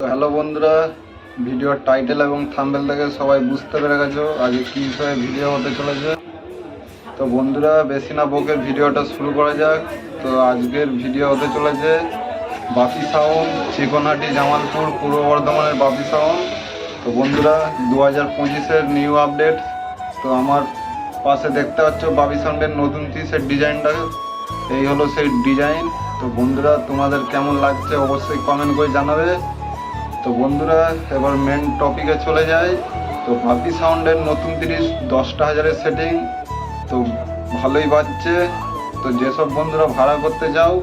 Hello বন্ধুরা, ভিডিওর title এবং থাম্বেল থেকে সবাই বুঝতে পেরে গেছো আজকে কী বিষয়ে ভিডিও হতে চলেছে। তো বন্ধুরা, বেশি না বকে ভিডিওটা শুরু করা যাক। তো আজকের ভিডিও হতে চলেছে বাপি সাউন চিকনহাটি, জামালপুর, পূর্ব বর্ধমানের বাপি সাউন তো বন্ধুরা দু হাজার পঁচিশের নিউ আপডেট তো আমার পাশে দেখতে পাচ্ছ বাপি সাউন্ডের নতুন পিসের ডিজাইনটা এই হলো সেই ডিজাইন তো বন্ধুরা, তোমাদের কেমন লাগছে অবশ্যই কমেন্ট করে জানাবে। তো বন্ধুরা, এবার মেন টপিকে চলে যায় তো বাপি সাউন্ডের নতুন তিরিশ, দশটা হাজারের সেটিং তো ভালোই বাজছে। তো যেসব বন্ধুরা ভাড়া করতে যাও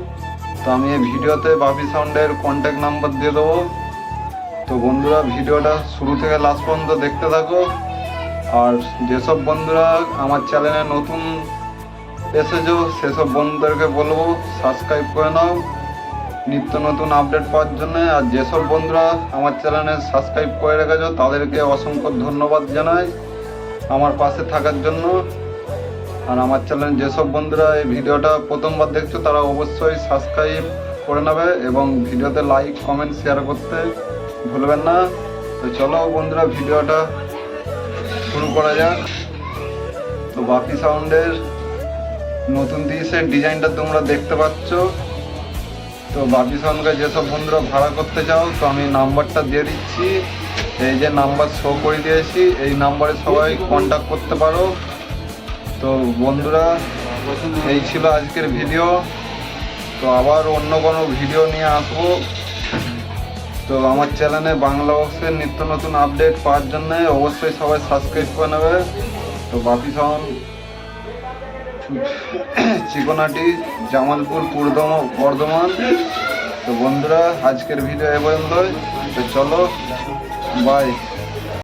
তো আমি এই ভিডিওতে বাপি সাউন্ডের কন্ট্যাক্ট নাম্বার দিয়ে দেবো। তো বন্ধুরা, ভিডিওটা শুরু থেকে লাস্ট পর্যন্ত দেখতে থাকো। আর যেসব বন্ধুরা আমার চ্যানেলে নতুন এসেছ, সেসব বন্ধুদেরকে বলব সাবস্ক্রাইব করে নাও। নিত্য নতুন আপডেট পাওয়ার জন্য আর যেসব বন্ধুরা আমার চ্যানেলে সাবস্ক্রাইব করে রেখেছো, তাদেরকে অসংখ্য ধন্যবাদ জানাই আমার পাশে থাকার জন্য। আর আমার চ্যানেলে যেসব বন্ধুরা এই ভিডিওটা প্রথমবার দেখছ, তারা অবশ্যই সাবস্ক্রাইব করে নেবে এবং ভিডিওতে লাইক, কমেন্ট, শেয়ার করতে ভুলবেন না। তো চলো বন্ধুরা, ভিডিওটা শুরু করা যাক। তো বাপি সাউন্ডের নতুন দিয়েছের ডিজাইনটা তোমরা দেখতে পাচ্ছ। তো বাপি সাউন্ডকে যেসব বন্ধুরা ভাড়া করতে চাও, তো আমি নাম্বারটা দিয়ে দিচ্ছি। এই যে নাম্বার শো করে দিয়েছি, এই নাম্বারে সবাই কন্ট্যাক্ট করতে পারো। তো বন্ধুরা, এই ছিল আজকের ভিডিও তো আবার অন্য কোনো ভিডিও নিয়ে আসব। তো আমার চ্যানেলে বাংলা বক্সের নিত্য নতুন আপডেট পাওয়ার জন্য অবশ্যই সবাই সাবস্ক্রাইব করে নেবে। তো বাপি সাউন্ড চিকনাটি জামালপুর পূর্ব বর্ধমান। তো বন্ধুরা আজকের ভিডিও এ পর্যন্তই। তো চলো বাই